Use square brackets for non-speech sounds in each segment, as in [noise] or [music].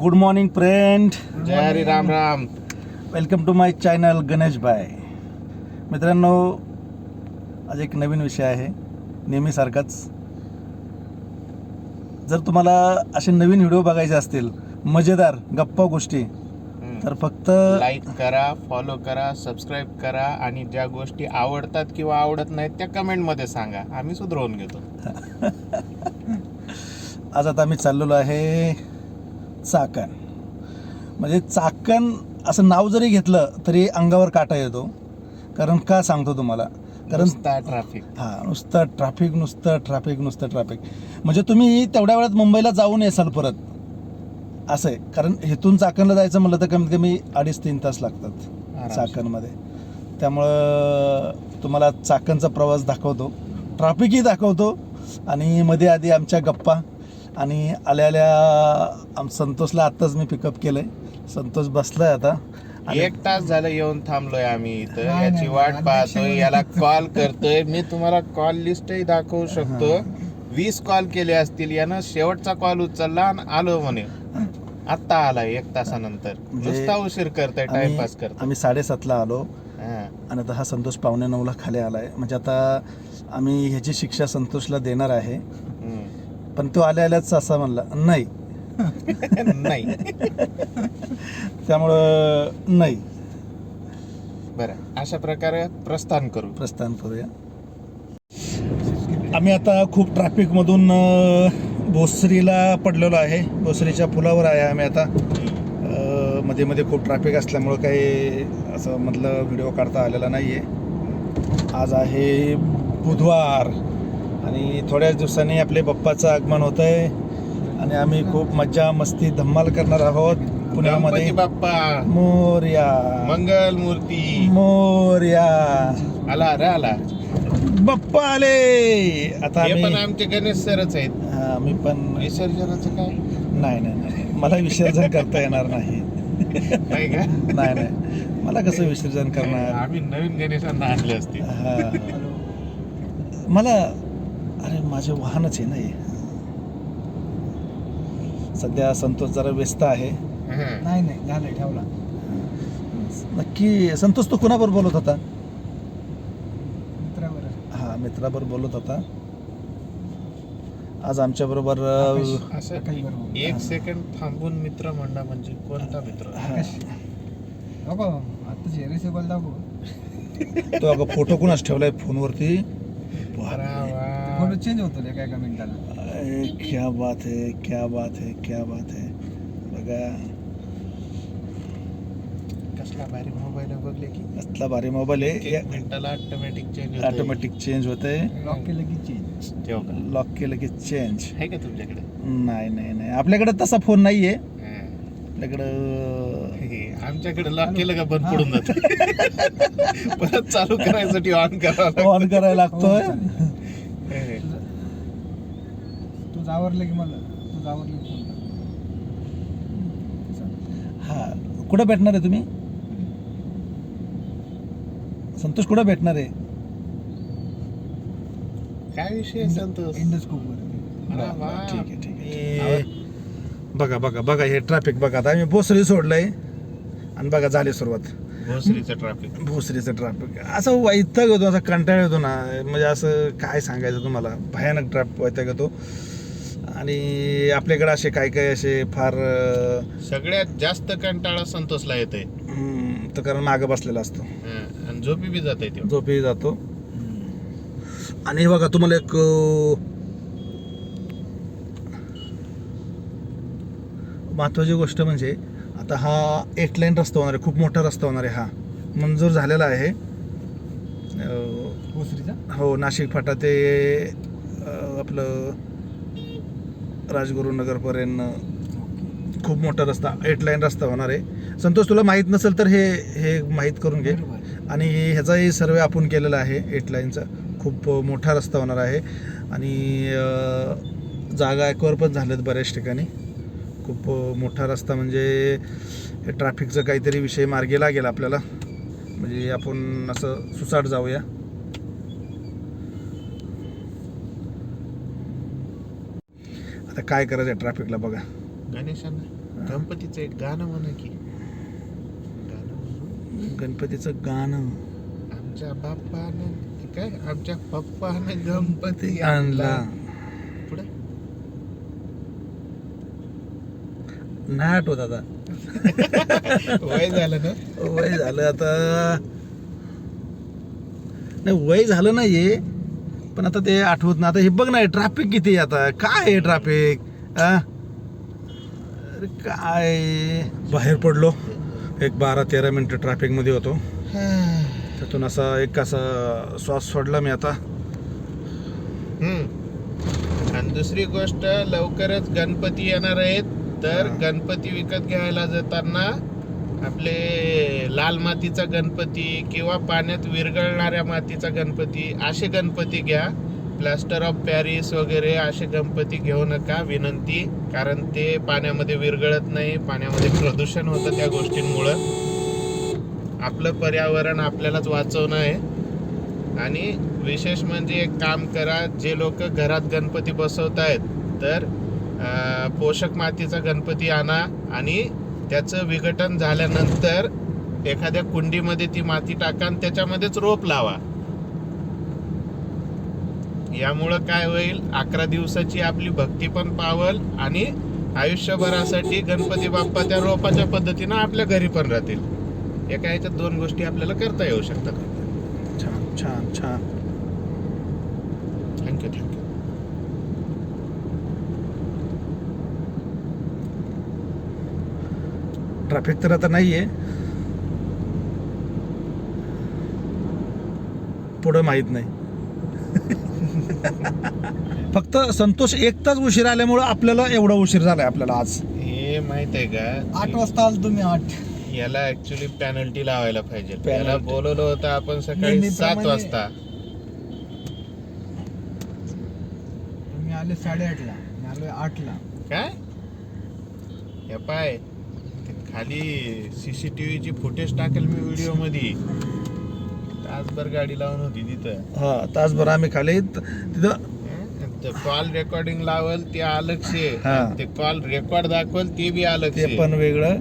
Good morning friend Jai Hari Ram Ram. Welcome to my channel Ganesh bye मित्रांनो आज एक नवीन विषय आहे. नेहमीसारखाच जर तुम्हाला असे नवीन व्हिडिओ बघायचे असतील मजेदार गप्पा गोष्टी तर फक्त लाईक करा फॉलो करा सबस्क्राईब करा आणि ज्या गोष्टी आवडतात किंवा आवडत नाहीत त्या कमेंटमध्ये सांगा. आम्ही सुधरवून घेतो. [laughs] आज आता आम्ही चाललेलो आहे चाकण. म्हणजे चाकण असं नाव जरी घेतलं तरी अंगावर काटा येतो. कारण का सांगतो तुम्हाला? कारण ट्रॅफिक हा नुसतं ट्रॅफिक नुसतं ट्रॅफिक नुसतं ट्रॅफिक म्हणजे तुम्ही तेवढ्या वेळात मुंबईला जाऊन येसाल परत. असं आहे. कारण इथून चाकणला जायचं म्हणलं तर कमीत कमी अडीच तीन तास लागतात चाकणमध्ये. त्यामुळं तुम्हाला चाकणचा प्रवास दाखवतो. ट्रॅफिकही दाखवतो. आणि मध्ये आधी आमच्या गप्पा. आणि आल्या आल्या आम संतोषला आत्ताच मी पिकअप केलंय. संतोष बसलाय आता. एक तास झालं येऊन थांबलोय आम्ही इथं. याची वाट पाहतोय याला [laughs] कॉल करतोय. मी तुम्हाला कॉल लिस्टही दाखवू शकतो. वीस कॉल केले असतील यानं शेवटचा कॉल उचलला आणि आलो म्हणे. आत्ता आला एक तासानंतर. म्हणजे नुसता उशीर करतोय टाइमपास करतोय. आम्ही साडेसातला आलो. हा. आणि आता हा संतोष पावणे नऊला खाली आलाय. म्हणजे आता आम्ही ह्याची शिक्षा संतोषला देणार आहे. पण तो आल्या आल्याच असा म्हणला नाही. [laughs] नाही. त्यामुळं नाही. बरं अशा प्रकारे प्रस्थान करू. प्रस्थान करूया. आम्ही आता खूप ट्रॅफिकमधून भोसरीला पडलेलो आहे. भोसरीच्या पुलावर आहे आम्ही आता. अ, मध्ये मध्ये खूप ट्रॅफिक असल्यामुळं काही असं मधलं व्हिडिओ काढता आलेला नाही आहे आज आहे बुधवार. आणि थोड्याच दिवसांनी आपले बाप्पाचं आगमन होतं आहे आणि आम्ही खूप मज्जा मस्ती धम्माल करणार आहोत पुण्यामध्ये. बाप्पा. मोर्या. मंगल मूर्ती. मोर्या. आला रे आला. बाप्पा आले. आता पण आम्ही आमचे गणेश सरच आहेत. हा मी पण विसर्जनाचं काय? नाही नाही नाही. मला विसर्जन करता येणार नाही. नाही का? नाही नाही. मला कसं विसर्जन करणार? आम्ही नवीन गणेशांना आणले असते. हा. मला अरे माझे वाहनच आहे ना हे. सध्या संतोष जरा व्यस्त आहे. नाही नाही झालं ठेवला. नक्की संतोष तो कुणाबरोबर बोलत होता? मित्रावर. हा मित्राबरोबर बोलत होता. आज आमच्या बरोबर असं काही बरोबर. एक सेकंड थांबून मित्र म्हणणं म्हणजे कोणता मित्र? आता रिसेबल दाखवू. तो अगं फोटो कुणाच ठेवलाय फोनवरती? वा. फोटो चेंज होतो रे काय एका मिनिटाला अरे क्या बात है क्या बात है क्या बात है. बघा. कसला भारी मोबाईल बघले की. कसला भारी मोबाईल एक आहे मिनिटाला ऑटोमॅटिक चेंज ऑटोमॅटिक चेंज होते लॉक केलं की चेंज ठेव का? लॉक केलं की चेंज आहे का तुमच्याकडे? नाही नाही नाही. आपल्याकडे तसा फोन नाहीये. हा. आपल्याकडं हे, आमच्याकडे लॉक केलं का बंद पडून जात? [laughs] परत चालू करायसाठी ऑन करावं ऑन करायला लागतोय. लागतं. तू आवरलं की मला? तू आवरलं की हा कुठं भेटणार आहे तुम्ही? संतोष कुठं भेटणार आहे? काय विषय संतोष. ठीक आहे ठीक आहे बघा बघा बघा हे ट्रॅफिक बघा. आता आम्ही भोसरी सोडलंय. आणि बघा झाली सुरुवात. भोसरीचं ट्रॅफिक भोसरीचं ट्रॅफिक असं वैताग येतो असं कंटाळ येतो ना. म्हणजे असं काय सांगायचं तुम्हाला? भयानक ट्रॅफिक वैताग येतो. आणि आपल्याकडे असे काय काय असे फार सगळ्यात जास्त कंटाळा संतोषला हम्म, तर कारण मागं बसलेला असतो. हा, आणि झोपी बी जात आहे झोपही जातो. आणि बघा तुम्हाला एक महत्वाची गोष्ट म्हणजे आता हा एट लाईन रस्ता होणार आहे खूप मोठा रस्ता होणार आहे हा. मंजूर झालेला आहे. हो नाशिक फाटा ते आपलं राजगुरुनगरपर्यंत खूप मोठा रस्ता एट लाईन रस्ता होणार आहे. संतोष तुला माहीत नसेल तर हे हे माहीत करून घे. आणि ह्याचाही सर्वे आपण केलेला आहे एट लाईनचा खूप मोठा रस्ता होणार आहे. आणि जागा ॲक्वर पण झाल्यात बऱ्याच ठिकाणी. खूप मोठा रस्ता म्हणजे ट्रॅफिकचं काहीतरी विषय मार्गी लागेल आपल्याला. म्हणजे आपण असं सुसाट जाऊया. आता काय करायचं ट्रॅफिकला बघा. गणेशांना गणपतीचं एक गाणं म्हणा की. गाणं म्हणू. गणपतीचं गाणं. आमच्या बाप्पानं काय? आमच्या पप्पानं गणपती आणला. पुढे? नाही आठवत आता. वय झालं ना? वय झालं आता. नाही वय झालं नाहीये. पण आता ते आठवत ना आता हे बघ ना ट्रॅफिक किती आहे आता. काय आहे ट्रॅफिक अरे काय? बाहेर पडलो. एक बारा तेरा मिनिटं ट्रॅफिकमध्ये होतो. त्यातून असा एक असा श्वास सोडला मी आता. आणि दुसरी गोष्ट लवकरच गणपती येणार आहेत. तर. गणपती विकत घ्यायला जाताना आपले लाल मातीचा गणपती किंवा पाण्यात विरघळणाऱ्या मातीचा गणपती असे गणपती घ्या. प्लास्टर ऑफ पॅरिस वगैरे असे गणपती घेऊ नका विनंती. कारण ते पाण्यामध्ये विरघळत नाही पाण्यामध्ये प्रदूषण होतं त्या गोष्टींमुळं. आपलं पर्यावरण आपल्यालाच वाचवणं आहे. आणि विशेष म्हणजे एक काम करा जे लोक घरात गणपती बसवत आहेत तर पोषक मातीचा गणपती आणा आणि त्याचं विघटन झाल्यानंतर एखाद्या कुंडीमध्ये ती माती टाका आणि त्याच्यामध्येच रोप लावा. यामुळं काय होईल? अकरा दिवसाची आपली भक्ती पण पावल आणि आयुष्यभरासाठी गणपती बाप्पा त्या रोपाच्या पद्धतीनं आपल्या घरी पण राहतील. एका ह्याच्यात दोन गोष्टी आपल्याला करता येऊ शकतात. छान छान छान. ट्रॅफिक तर आता नाहीये. पुढं माहीत नाही. [laughs] फक्त संतोष एक तास उशीर आल्यामुळं आपल्याला एवढा उशीर झालाय आपल्याला आज. हे माहीत आहे का? आठ वाजता आलो तुम्ही आठ. याला ऍक्च्युली पॅनल्टी लावायला पाहिजे. Penalty. याला बोलवलं होतं आपण सकाळी सात वाजता. तुम्ही आले साडेआठला मी आलो आठला. काय? हे पाय. खाली सीसीटीव्ही ची फुटेज टाकेल मी व्हिडिओमध्ये तासभर गाडी लावून होती तिथं. हा तासभर आम्ही खाली त- तिथं कॉल रेकॉर्डिंग लावल ते अलग हा. ते कॉल रेकॉर्ड दाखवल ते बी अलग ते पण वेगळं.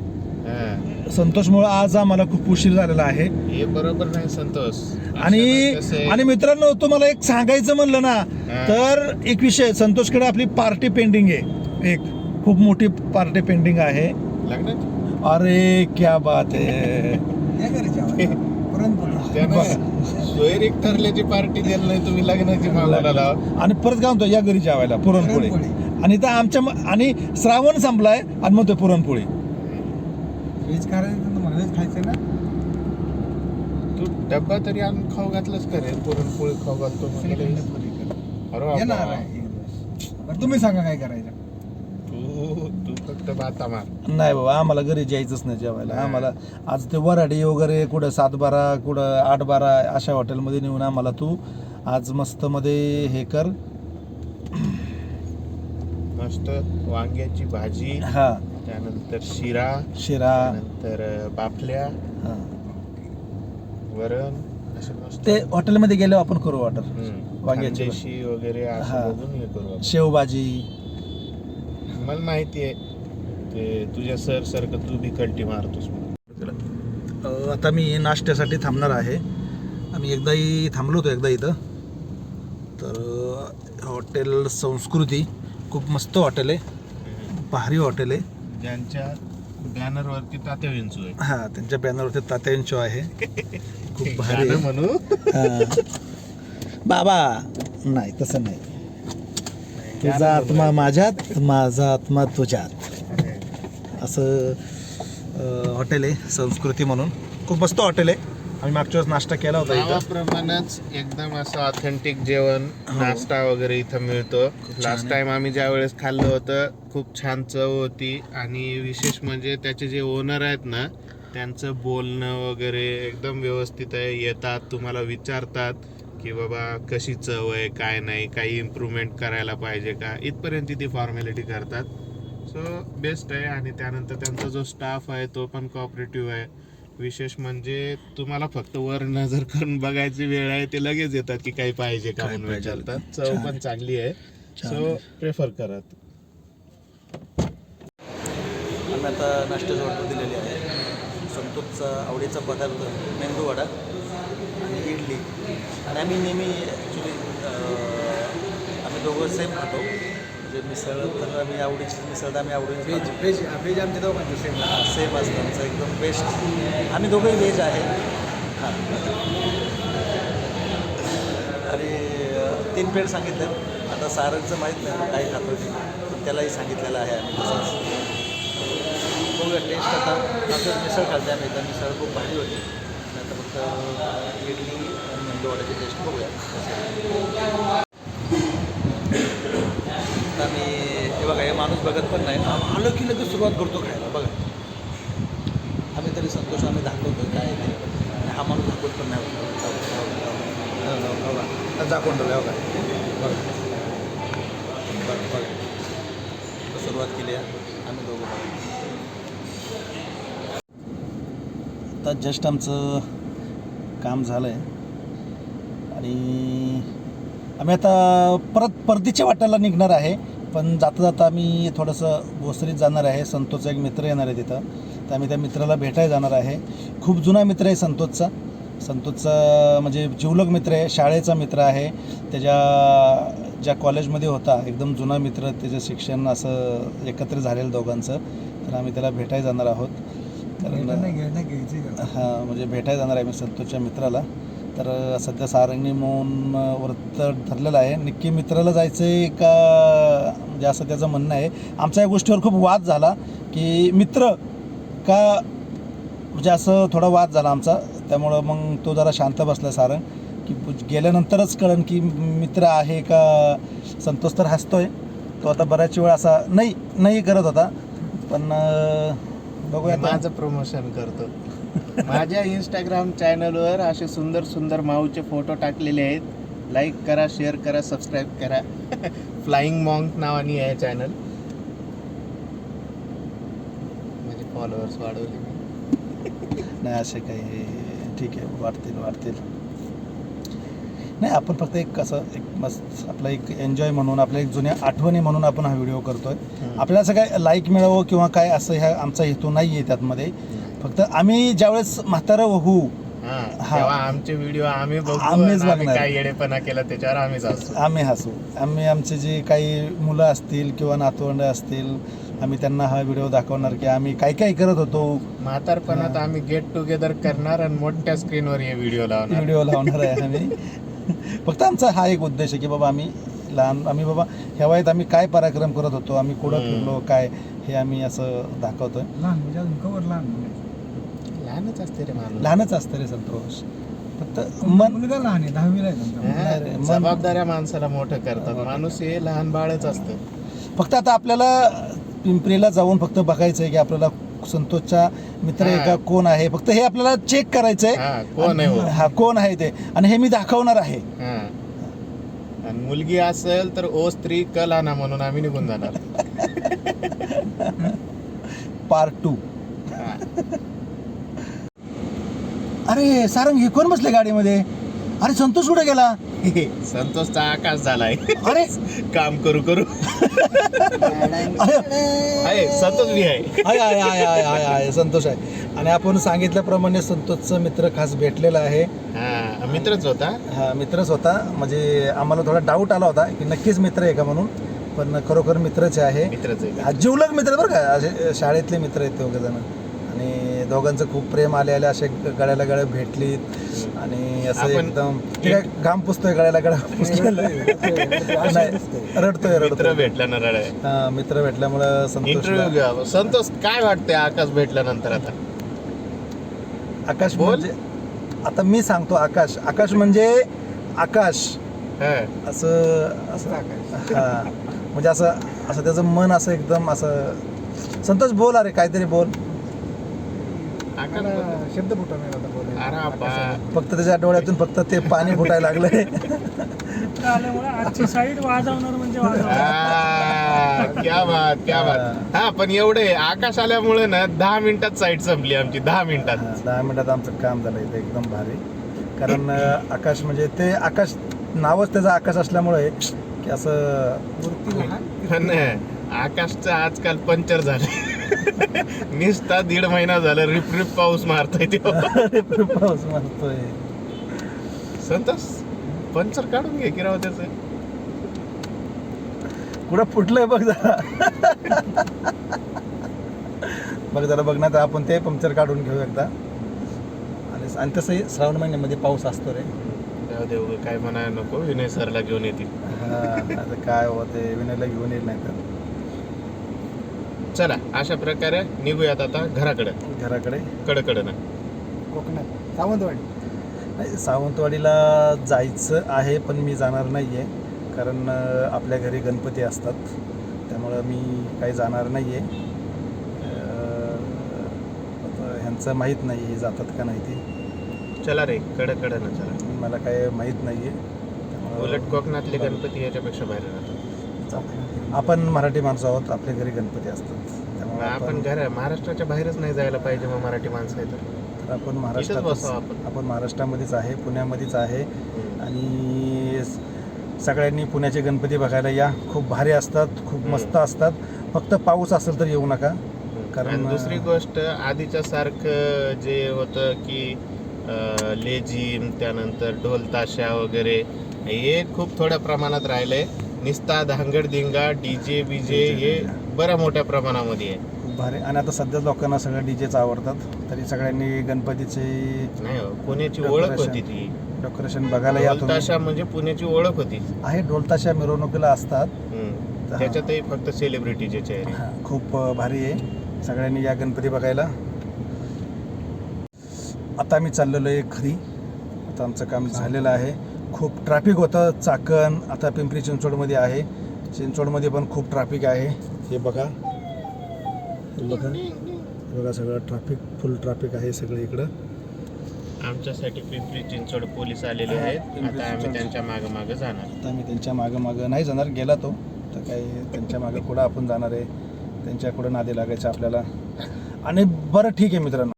हा. संतोषमुळे आज आम्हाला खूप उशीर झालेला आहे. हे बरोबर नाही संतोष. आणि अशानं कसं आहे? आणि मित्रांनो तुम्हाला एक सांगायचं म्हणलं ना. तर एक विषय संतोषकडे आपली पार्टी पेंडिंग आहे. एक खूप मोठी पार्टी पेंडिंग आहे. लग्नाची? अरे क्या बात आहे [laughs] सोयरीक ठरल्याची पार्टी दिली नाही तुम्ही लग्नाची मागवला आणि परत काय म्हणतो या घरी जेवायला पुरणपोळी. आणि तर आमच्या आणि श्रावण संपलाय आणि म्हणतोय पुरणपोळी. व्हेज करायचं तुम्हाला व्हेज खायचं ना? तू डब्बा तरी आणून खाऊ घातलंच करे पुरणपोळी खाऊ घालतो. अरे येणार. आहे. बरं तुम्ही सांगा काय करायचं. तू तू फक्त मार. नाही बाबा आम्हाला घरी जायचंच नाही जेवायला. आम्हाला आज ते वराडी वगैरे कुठं सात बारा कुठं आठ बारा अशा हॉटेलमध्ये नेऊन आम्हाला तू आज मस्त मध्ये हे कर. मस्त वांग्याची भाजी हा. त्यानंतर शिरा शिरा. त्यानंतर अं, बाफल्या. हा. वरण असं मस्त. ते हॉटेलमध्ये गेल्यावर आपण करू ऑर्डर हम्म. वांग्याची खानदेशी वगैरे हा. बघून हे करू आपण. शेवभाजी. मला माहिती आहे ते तुझ्या सर सारखं तू बी कल्टी मारतोस आता मी नाश्त्यासाठी थांबणार आहे. आम्ही एकदाही थांबलो होतो एकदा इथं. तर हॉटेल संस्कृती खूप मस्त हॉटेल आहे. भारी हॉटेल आहे. ज्यांच्या बॅनर वरती तात्या विंचू आहे. हा त्यांच्या बॅनरवरती तात्यांचो आहे. खूप [laughs] भारी. म्हणू. बाबा! नाही तसं नाही. तुझा आत्मा माझ्यात माझा आत्मा तुझ्यात. असं हॉटेल आहे संस्कृती म्हणून. खूप मस्त हॉटेल आहे. आम्ही मागच्या वेळेस नाश्ता केला होता इथं. एकदम असं ऑथेंटिक जेवण हो. नाश्ता वगैरे इथं मिळतो. लास्ट. टाइम आम्ही ज्या वेळेस खाल्लं होतं खूप छान चव होती. आणि विशेष म्हणजे त्याचे जे ओनर आहेत ना त्यांचं बोलणं वगैरे एकदम व्यवस्थित आहे. येतात तुम्हाला विचारतात की बाबा कशी चव आहे काय नाही काही इम्प्रूव्हमेंट करायला पाहिजे का? इथपर्यंत ती फॉर्मॅलिटी करतात. सो बेस्ट आहे आणि त्यानंतर त्यांचा जो स्टाफ आहे तो पण कॉपरेटिव्ह आहे. विशेष म्हणजे तुम्हाला फक्त वर नजर करून बघायची वेळ आहे ते लगेच येतात की काही पाहिजे का काय म्हणून? विचारतात. चव. पण चांगली आहे. सो. प्रेफर करत. आम्ही आता नाश्त्याची ऑर्डर दिलेली आहे. संतोषचा आवडीचा पदार्थ मेंदू वडा आणि इडली. आणि आम्ही नेहमी ॲक्च्युली आम्ही दोघं सेम खातो. म्हणजे मिसळ तर आम्ही आवडीची मिसळ तर आम्ही आवडीची व्हेज व्हेज व्हेज आमच्या दोघांचं सेम सेम असतं आमचं एकदम बेस्ट आम्ही दोघंही व्हेज आहे. हां. आणि तीन प्लेट सांगितलं आता सारंगचं माहीत नाही काय खातो ते पण त्यालाही सांगितलेलं आहे आम्ही तसंच. बघूया टेस्ट आता. आपल्याला मिसळ खालते आम्ही. तर मिसळ खूप भारी होती. नंतर फक्त इडली आणि वड्याची टेस्ट बघूया. आता आम्ही हे बघा हे माणूस बघत पण नाही आलो आलं की लगेच सुरुवात करतो खायला बघा. आम्ही तरी संतोष आम्ही दाखवतो काय ते. हा माणूस दाखवत पण नाही. दाखवून ठेवलं का बघा. बघा. बघा सुरुवात केली आहे. आम्ही दोघं आता जस्ट आमचं काम झालं आहे आणि आम्ही आता परत परतीच्या वाट्याला निघणार आहे पण जाता जाता आम्ही थोडंसं भोसरीत जाणार आहे. संतोषचा एक मित्र येणार आहे तिथं. तर आम्ही त्या मित्राला भेटायला जाणार आहे. खूप जुना मित्र आहे संतोषचा संतोषचा म्हणजे जिवलग मित्र आहे शाळेचा मित्र आहे. त्याच्या ज्या कॉलेजमध्ये होता एकदम जुना मित्र त्याचं शिक्षण असं एकत्र झालेलं दोघांचं. तर आम्ही त्याला भेटायला जाणार आहोत. कारण हां म्हणजे भेटायला जाणार आहे मी संतोषच्या मित्राला. तर सध्या सारंगी म्हणून अ, व्रत ठरलेलं आहे. नक्की मित्राला जायचं आहे का म्हणजे असं त्याचं म्हणणं आहे. आमचा या गोष्टीवर खूप वाद झाला की मित्र का म्हणजे असं थोडा वाद झाला आमचा. त्यामुळं मग तो जरा शांत बसला सारंग. की गेल्यानंतरच कळन की मित्र आहे का संतोष तर हसतोय. तो आता बऱ्याच वेळ असा नाही नाही करत होता. पण बघूया. माझं प्रमोशन करतो. माझ्या इंस्टाग्राम चॅनलवर असे सुंदर सुंदर माऊचे फोटो टाकलेले आहेत. लाईक करा शेअर करा सबस्क्राईब करा. [laughs] फ्लाइंग मॉन्क नावाने आहे चॅनल माझे फॉलोअर्स वाढवले मी. [laughs] नाही असे काही ठीक आहे वाढतील वाढतील. नाही आपण फक्त एक कसं एक मस्त आपला एक एन्जॉय म्हणून आपल्या एक जुन्या आठवणी म्हणून आपण हा व्हिडिओ करतोय. आपल्याला असं काय लाईक मिळावं किंवा काय असं ह्या आमचा हेतू नाही आहे त्यातमध्ये फक्त आम्ही ज्यावेळेस म्हातारं होऊ हा हा. तेव्हा आमचे व्हिडिओ आम्ही बघू आम्हीच आणि आम्ही बघणार. काय येडेपणा केला त्याच्यावर आम्हीच असतो आम्ही हसू. आम्ही आमचे जे काही मुलं असतील किंवा नातवंड असतील आम्ही त्यांना हा व्हिडिओ दाखवणार की आम्ही काय काय करत होतो. म्हातारपणात आम्ही गेट टुगेदर करणार आणि मोठ्या स्क्रीनवर हे व्हिडिओ लावणार. व्हिडिओ लावणार आहे आम्ही. फक्त आमचा हा एक उद्देश आहे की बाबा आम्ही लहान आम्ही बाबा ह्या वयात आम्ही काय पराक्रम करत होतो आम्ही कुठं हम्म. फिरलो काय हे आम्ही असं दाखवतोय. लहान म्हणजे अजून कवर लहान लहानच असते रे माणूस. लहानच असतं रे संतोष. फक्त मन मुलगा लहान आहे दहावीला आहे हा, रे, मन- जबाबदाऱ्या माणसाला मोठं करतात. माणूस हे लहान बाळच असतं. फक्त आता आपल्याला पिंपरीला जाऊन फक्त बघायचं आहे की आपल्याला संतोषचा मित्र आहे का हा. कोण आहे? फक्त हे आपल्याला चेक करायचं हा, आहे कोण आहे हो? हा कोण आहे ते? आणि हे मी दाखवणार आहे. हा. आणि मुलगी असेल तर ओ स्त्री कल आणा म्हणून आम्ही निघून जाणार. [laughs] पार्ट टू हा. अरे सारंग हे कोण बसले गाडीमध्ये? अरे संतोष कुठे गेला? [laughs] संतोषचा आकाश झालाय. अरे. [laughs] काम करू करू. [laughs] अरे. आहे संतोष बी आहे. आहे आहे आहे आहे आहे आहे संतोष आहे. आणि आपण सांगितल्याप्रमाणे संतोषचा मित्र खास भेटलेला आहे. हा मित्रच होता. हा मित्रच होता. म्हणजे आम्हाला थोडा डाऊट आला होता की नक्कीच मित्र आहे का म्हणून. पण खरोखर मित्रच आहे. मित्रच आहे. हा जिवलग मित्र बरं का. असे शाळेतले मित्र आहेत दोघं जण. आणि दोघांचं खूप प्रेम आले आले असे गळ्याला गळ्या भेटलीत. आणि असं आपण- एकदम काय घाम पुसतोय गळ्याला गळ्या [laughs] नाही रडतोय मित्र रडतोय. भेटला ना रडाय हा, मित्र भेटल्यामुळं संतोष घ्या. संतोष काय वाटतंय आकाश भेटल्यानंतर आता? आकाश बोल. म्हणजे आता मी सांगतो आकाश. आकाश म्हणजे आकाश. हा. असं असं हा. म्हणजे असं असं त्याचं मन असं एकदम असं संतोष बोल अरे काहीतरी बोल. आकाश शब्द फुटा नाही आता बोलायला. अरे बा. फक्त त्याच्या डोळ्यातून फक्त ते पाणी फुटायला लागलंय. आल्यामुळे आजची साईड वाजवणार म्हणजे वाजवणार आ, क्या बात क्या बात. हा पण एवढे आकाश आल्यामुळे ना दहा मिनिटात साईड संपली आमची दहा मिनिटात. हा, दहा मिनिटात आमचं काम झालं इथे एकदम भारी. कारण अं, आकाश म्हणजे ते आकाश नावच त्याचं आकाश असल्यामुळे की असं मूर्ती लहान. पण आकाशचं आजकाल पंक्चर झाले निसता दीड महिना झाला रिप रिप पाऊस मारतोय ते. [laughs] पाऊस मारतोय. संतोष पंचर काढून घे की राव त्याचं. कुठं फुटलंय बघ जरा. बघ जरा बघ ना तर आपण ते पंक्चर काढून घेऊ एकदा. आणि आणि तसंही श्रावण महिन्यामध्ये पाऊस असतो रे. जाऊ दे उगा काय म्हणा नको विनय सरला घेऊन येतील. हा, आता काय होते विनयला घेऊन येईल नाही तर चला अशा प्रकारे निघूयात आता घराकडे. घराकडे? कडकडनं. कोकणात. सावंतवाडी. नाही सावंतवाडीला जायचं आहे पण मी जाणार नाही आहे कारण अं, आपल्या घरी गणपती असतात. त्यामुळं मी काही जाणार नाही आहे ह्यांचं माहीत नाही आहे जातात का नाही ते. चला रे कडकडनं चला. मला काय माहीत नाही आहे उलट कोकणातले गणपती याच्यापेक्षा बाहेर राहतात. आपण मराठी माणसं आहोत आपल्या घरी गणपती असतात. त्यामुळे आपण घर महाराष्ट्राच्या बाहेरच नाही जायला पाहिजे मग मराठी माणसं आहे तर. तर आपण इथंच महाराष्ट्रात बसावं आपण. आपण महाराष्ट्रामध्येच आहे पुण्यामध्येच आहे. आणि स- सगळ्यांनी पुण्याचे गणपती बघायला या. खूप भारी असतात खूप हम्म. मस्त असतात. फक्त पाऊस असेल तर येऊ नका. कारण, आणि दुसरी गोष्ट आधीच्या सारखं जे होतं की अं, लेझिम त्यानंतर ढोल ताशा वगैरे हे खूप थोड्या प्रमाणात राहिलंय. निस्ता धांगड दिंगा डीजे बीजे हे बऱ्या मोठ्या प्रमाणामध्ये आहे. खूप भारी. आणि आता सध्या लोकांना सगळं डीजेच आवडतात. तरी सगळ्यांनी गणपतीचे नाही हो, पुण्याची ओळख. होती ती. डेकोरेशन बघायला या तुम्ही. म्हणजे पुण्याची ओळख होती. आहे ढोलताशा मिरवणुकीला असतात. हम्म. हा. त्याच्यातही फक्त सेलिब्रिटीचे चेहरे. हा, खूप अ, भारी आहे. सगळ्यांनी या गणपती बघायला. आता आम्ही चाललेलो आहे घरी आता आमचं काम झालेलं आहे. खूप ट्रॅफिक होतं. चाकण आता पिंपरी चिंचवडमध्ये आहे. चिंचवडमध्ये पण खूप ट्रॅफिक आहे. हे बघा. हे बघा. बघा सगळं ट्रॅफिक फुल ट्रॅफिक आहे सगळं इकडं. आमच्यासाठी पिंपरी चिंचवड पोलीस आलेले आहेत. आता आम्ही. त्यांच्या मागं मागं जाणार. आता आम्ही त्यांच्या मागं मागं नाही जाणार गेला तो. तर काही त्यांच्या मागं कुठं आपण जाणार आहे? त्यांच्याकडं नादी लागायचं आपल्याला? आणि बरं ठीक आहे मित्रांनो.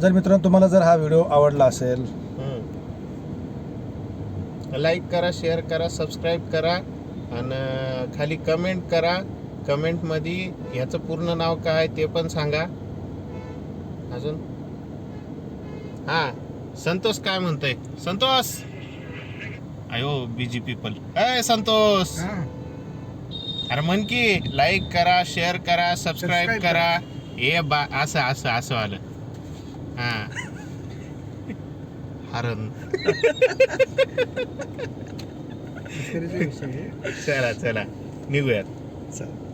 जर मित्रांनो तुम्हाला जर हा व्हिडिओ आवडला असेल लाईक करा शेअर करा सबस्क्राईब करा आणि खाली कमेंट करा. कमेंटमध्ये ह्याचं पूर्ण नाव काय ते पण सांगा. अजून? हा संतोष काय म्हणतोय? संतोष! अयो बीजी पीपल अय संतोष! अरे म्हण की लाईक करा शेअर करा सबस्क्राईब करा. हे बा असं असं असं आलं. हा. हरण. चला चला. निघूयात. चल.